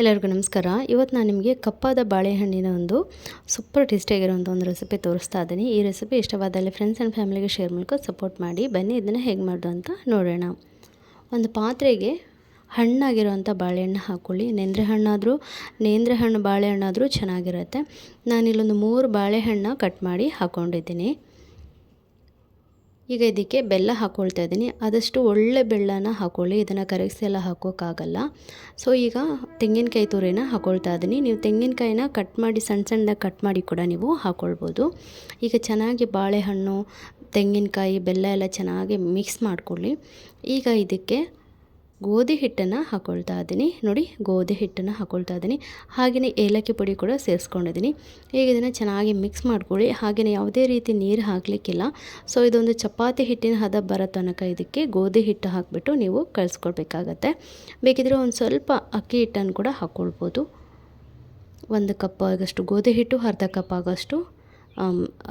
ಎಲ್ಲರಿಗೂ ನಮಸ್ಕಾರ. ಇವತ್ತು ನಾನು ನಿಮಗೆ ಕಪ್ಪಾದ ಬಾಳೆಹಣ್ಣಿನ ಒಂದು ಸೂಪರ್ ಟೇಸ್ಟಿಯಾಗಿರೋಂಥ ಒಂದು ರೆಸಿಪಿ ತೋರಿಸ್ತಾ ಇದ್ದೀನಿ. ಈ ರೆಸಿಪಿ ಇಷ್ಟವಾದಲ್ಲಿ ಫ್ರೆಂಡ್ಸ್ ಆ್ಯಂಡ್ ಫ್ಯಾಮಿಲಿಗೆ ಶೇರ್ ಮೂಲಕ ಸಪೋರ್ಟ್ ಮಾಡಿ. ಬನ್ನಿ, ಇದನ್ನು ಹೇಗೆ ಮಾಡೋದು ಅಂತ ನೋಡೋಣ. ಒಂದು ಪಾತ್ರೆಗೆ ಹಣ್ಣಾಗಿರುವಂಥ ಬಾಳೆಹಣ್ಣು ಹಾಕ್ಕೊಳ್ಳಿ ನೇಂದ್ರೆ ಹಣ್ಣಾದರೂ, ನೇಂದ್ರೆ ಹಣ್ಣು, ಬಾಳೆಹಣ್ಣಾದರೂ ಚೆನ್ನಾಗಿರುತ್ತೆ. ನಾನಿಲ್ಲೊಂದು ಮೂರು ಬಾಳೆಹಣ್ಣು ಕಟ್ ಮಾಡಿ ಹಾಕ್ಕೊಂಡಿದ್ದೀನಿ ಈಗ ಇದಕ್ಕೆ ಬೆಲ್ಲ ಹಾಕ್ಕೊಳ್ತಾ ಇದ್ದೀನಿ. ಆದಷ್ಟು ಒಳ್ಳೆ ಬೆಲ್ಲನ ಹಾಕ್ಕೊಳ್ಳಿ ಇದನ್ನು ಕರಗಿಸಿ ಎಲ್ಲ ಹಾಕೋಕ್ಕಾಗಲ್ಲ. ಸೊ ಈಗ ತೆಂಗಿನಕಾಯಿ ತುರಿನ ಹಾಕ್ಕೊಳ್ತಾ ಇದ್ದೀನಿ. ನೀವು ತೆಂಗಿನಕಾಯಿನ ಕಟ್ ಮಾಡಿ, ಸಣ್ಣ ಸಣ್ಣದಾಗಿ ಕಟ್ ಮಾಡಿ ಕೂಡ ನೀವು ಹಾಕ್ಕೊಳ್ಬೋದು ಈಗ ಚೆನ್ನಾಗಿ ಬಾಳೆಹಣ್ಣು, ತೆಂಗಿನಕಾಯಿ, ಬೆಲ್ಲ ಎಲ್ಲ ಚೆನ್ನಾಗಿ ಮಿಕ್ಸ್ ಮಾಡ್ಕೊಳ್ಳಿ. ಈಗ ಇದಕ್ಕೆ ಗೋಧಿ ಹಿಟ್ಟನ್ನು ಹಾಕ್ಕೊಳ್ತಾ ಇದ್ದೀನಿ. ನೋಡಿ, ಗೋಧಿ ಹಿಟ್ಟನ್ನು ಹಾಕ್ಕೊಳ್ತಾ ಇದ್ದೀನಿ. ಹಾಗೆಯೇ ಏಲಕ್ಕಿ ಪುಡಿ ಕೂಡ ಸೇರಿಸ್ಕೊಂಡಿದ್ದೀನಿ. ಈಗ ಇದನ್ನು ಚೆನ್ನಾಗಿ ಮಿಕ್ಸ್ ಮಾಡ್ಕೊಳ್ಳಿ. ಹಾಗೆಯೇ ಯಾವುದೇ ರೀತಿ ನೀರು ಹಾಕಲಿಕ್ಕಿಲ್ಲ. ಸೊ, ಇದೊಂದು ಚಪಾತಿ ಹಿಟ್ಟಿನ ಹದ ಬರೋ ತನಕ ಇದಕ್ಕೆ ಗೋಧಿ ಹಿಟ್ಟು ಹಾಕಿಬಿಟ್ಟು ನೀವು ಕಳಿಸ್ಕೊಳ್ಬೇಕಾಗತ್ತೆ. ಬೇಕಿದ್ರೆ ಒಂದು ಸ್ವಲ್ಪ ಅಕ್ಕಿ ಹಿಟ್ಟನ್ನು ಕೂಡ ಹಾಕ್ಕೊಳ್ಬೋದು ಒಂದು ಕಪ್ ಆಗೋಷ್ಟು, ಗೋಧಿ ಹಿಟ್ಟು ಅರ್ಧ ಕಪ್ ಆಗೋಷ್ಟು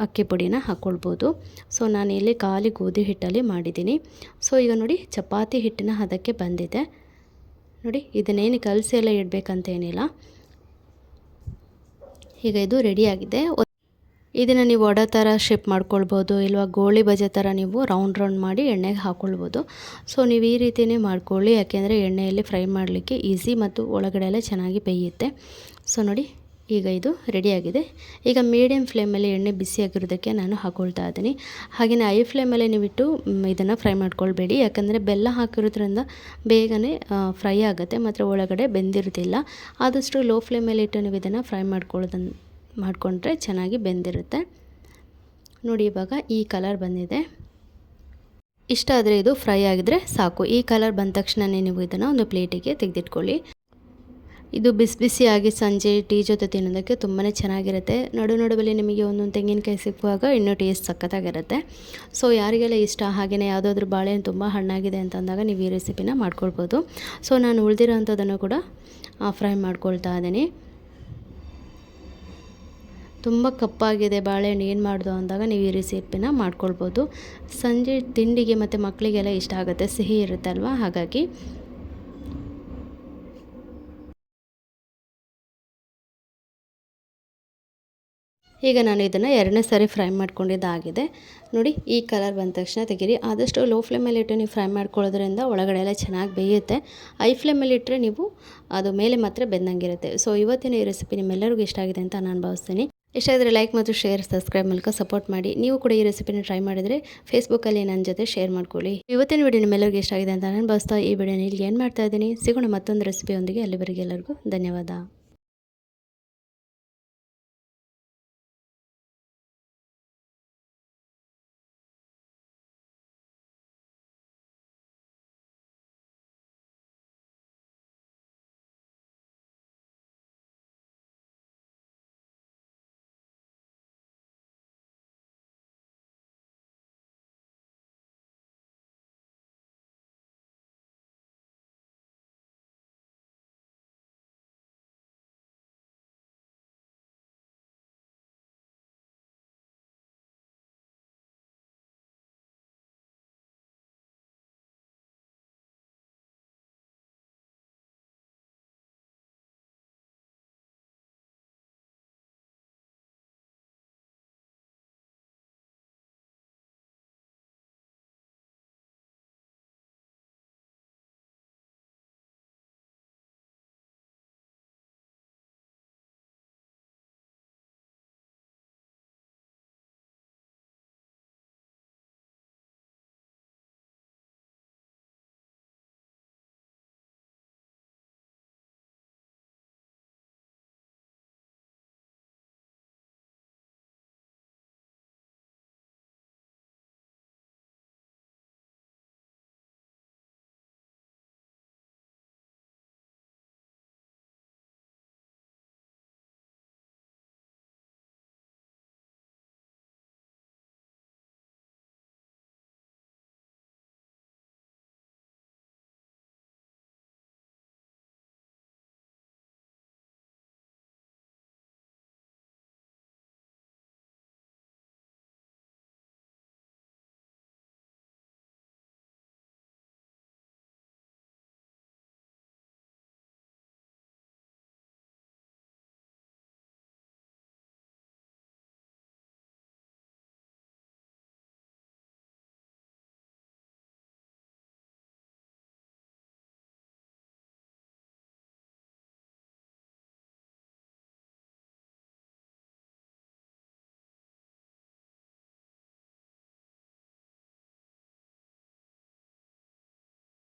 ಅಕ್ಕಿ ಪುಡಿನ ಹಾಕ್ಕೊಳ್ಬೋದು ಸೊ, ನಾನು ಇಲ್ಲಿ ಖಾಲಿ ಗೋಧಿ ಹಿಟ್ಟಲ್ಲಿ ಮಾಡಿದ್ದೀನಿ. ಸೊ, ಈಗ ನೋಡಿ, ಚಪಾತಿ ಹಿಟ್ಟಿನ ಹದಕ್ಕೆ ಬಂದಿದೆ. ನೋಡಿ, ಇದನ್ನೇನು ಕಲಸಿ ಎಲ್ಲ ಇಡಬೇಕಂತೇನಿಲ್ಲ. ಈಗ ಇದು ರೆಡಿಯಾಗಿದೆ ಇದನ್ನು ನೀವು ಒಡ ಥರ ಶೇಪ್ ಮಾಡ್ಕೊಳ್ಬೋದು, ಇಲ್ವಾ ಗೋಳಿ ಬಜೆ ಥರ ನೀವು ರೌಂಡ್ ರೌಂಡ್ ಮಾಡಿ ಎಣ್ಣೆಗೆ ಹಾಕ್ಕೊಳ್ಬೋದು ಸೊ, ನೀವು ಈ ರೀತಿಯೇ ಮಾಡ್ಕೊಳ್ಳಿ. ಯಾಕೆಂದರೆ ಎಣ್ಣೆಯಲ್ಲಿ ಫ್ರೈ ಮಾಡಲಿಕ್ಕೆ ಈಸಿ ಮತ್ತು ಒಳಗಡೆ ಎಲ್ಲ ಚೆನ್ನಾಗಿ ಬೇಯುತ್ತೆ. ಸೊ, ನೋಡಿ ಈಗ ಇದು ರೆಡಿಯಾಗಿದೆ. ಈಗ ಮೀಡಿಯಮ್ ಫ್ಲೇಮಲ್ಲಿ ಎಣ್ಣೆ ಬಿಸಿಯಾಗಿರೋದಕ್ಕೆ ನಾನು ಹಾಕೊಳ್ತಾ ಇದ್ದೀನಿ. ಹಾಗೆಯೇ ಐ ಫ್ಲೇಮಲ್ಲೇ ನೀವಿಟ್ಟು ಇದನ್ನು ಫ್ರೈ ಮಾಡ್ಕೊಳ್ಬೇಡಿ. ಯಾಕಂದರೆ ಬೆಲ್ಲ ಹಾಕಿರೋದ್ರಿಂದ ಬೇಗನೆ ಫ್ರೈ ಆಗುತ್ತೆ, ಮಾತ್ರ ಒಳಗಡೆ ಬೆಂದಿರೋದಿಲ್ಲ. ಆದಷ್ಟು ಲೋ ಫ್ಲೇಮಲ್ಲಿ ಇಟ್ಟು ನೀವು ಇದನ್ನು ಫ್ರೈ ಮಾಡ್ಕೊಳ್ಳೋದನ್ನು ಮಾಡಿಕೊಂಡ್ರೆ ಚೆನ್ನಾಗಿ ಬೆಂದಿರುತ್ತೆ. ನೋಡಿ ಇವಾಗ ಈ ಕಲರ್ ಬಂದಿದೆ. ಇಷ್ಟ ಆದರೆ ಇದು ಫ್ರೈ ಆಗಿದ್ರೆ ಸಾಕು. ಈ ಕಲರ್ ಬಂದ ತಕ್ಷಣವೇ ನೀವು ಇದನ್ನು ಒಂದು ಪ್ಲೇಟಿಗೆ ತೆಗೆದಿಟ್ಕೊಳ್ಳಿ. ಇದು ಬಿಸಿ ಬಿಸಿಯಾಗಿ ಸಂಜೆ ಟೀ ಜೊತೆ ತಿನ್ನೋದಕ್ಕೆ ತುಂಬಾ ಚೆನ್ನಾಗಿರುತ್ತೆ. ನಡು ನಡುವಲ್ಲಿ ನಿಮಗೆ ಒಂದೊಂದು ತೆಂಗಿನಕಾಯಿ ಸಿಕ್ಕುವಾಗ ಇನ್ನೂ ಟೇಸ್ಟ್ ಸಖತ್ತಾಗಿರುತ್ತೆ. ಸೊ, ಯಾರಿಗೆಲ್ಲ ಇಷ್ಟ ಹಾಗೆಯೇ ಯಾವುದಾದ್ರೂ ಬಾಳೆಹಣ್ಣು ತುಂಬ ಹಣ್ಣಾಗಿದೆ ಅಂತಂದಾಗ ನೀವು ಈ ರೆಸಿಪಿನ ಮಾಡ್ಕೊಳ್ಬೋದು. ಸೊ, ನಾನು ಉಳಿದಿರೋ ಕೂಡ ಫ್ರೈ ಮಾಡ್ಕೊಳ್ತಾ ಇದ್ದೀನಿ. ತುಂಬ ಕಪ್ಪಾಗಿದೆ ಬಾಳೆಹಣ್ಣು, ಏನು ಮಾಡೋದು ಅಂದಾಗ ನೀವು ಈ ರೆಸಿಪಿನ ಮಾಡ್ಕೊಳ್ಬೋದು. ಸಂಜೆ ತಿಂಡಿಗೆ ಮತ್ತು ಮಕ್ಕಳಿಗೆಲ್ಲ ಇಷ್ಟ ಆಗುತ್ತೆ, ಸಿಹಿ ಇರುತ್ತೆ ಅಲ್ವಾ ಹಾಗಾಗಿ ಈಗ ನಾನು ಇದನ್ನು ಎರಡನೇ ಸಾರಿ ಫ್ರೈ ಮಾಡ್ಕೊಂಡಿದ್ದಾಗಿದೆ. ನೋಡಿ, ಈ ಕಲರ್ ಬಂದ ತಕ್ಷಣ ತೆಗೀರಿ. ಆದಷ್ಟು ಲೋ ಫ್ಲೇಮಲ್ಲಿ ಇಟ್ಟು ನೀವು ಫ್ರೈ ಮಾಡ್ಕೊಳ್ಳೋದ್ರಿಂದ ಒಳಗಡೆ ಎಲ್ಲ ಚೆನ್ನಾಗಿ ಬೇಯುತ್ತೆ. ಐ ಫ್ಲೇಮಲ್ಲಿ ಇಟ್ಟರೆ ನೀವು ಅದು ಮೇಲೆ ಮಾತ್ರ ಬೆಂದಂಗಿರುತ್ತೆ. ಸೊ ಇವತ್ತಿನ ಈ ರೆಸಿಪಿ ನಿಮ್ಮೆಲ್ಲರಿಗೂ ಇಷ್ಟ ಆಗಿದೆ ಅಂತ ನಾನು ಭಾವಿಸ್ತೀನಿ. ಇಷ್ಟ ಆದರೆ ಲೈಕ್ ಮತ್ತು ಶೇರ್ ಸಬ್ಸ್ಕ್ರೈಬ್ ಮೂಲಕ ಸಪೋರ್ಟ್ ಮಾಡಿ. ನೀವು ಕೂಡ ಈ ರೆಸಿಪಿನ ಟ್ರೈ ಮಾಡಿದರೆ ಫೇಸ್ಬುಕ್ಕಲ್ಲಿ ನನ್ನ ಜೊತೆ ಶೇರ್ ಮಾಡ್ಕೊಳ್ಳಿ. ಇವತ್ತಿನ ವಿಡಿಯೋ ನಿಮ್ಮೆಲ್ಲರಿಗೂ ಇಷ್ಟ ಆಗಿದೆ ಅಂತ ನಾನು ಭಾವಿಸ್ತಾ ಈ ವಿಡಿಯೋ ಇಲ್ಲಿ ಏನು ಮಾಡ್ತಾ ಇದ್ದೀನಿ. ಸಿಗೋಣ ಮತ್ತೊಂದು ರೆಸಿಪಿಯೊಂದಿಗೆ ಅಲ್ಲಿವರೆಗೆ ಎಲ್ಲರಿಗೂ ಧನ್ಯವಾದ.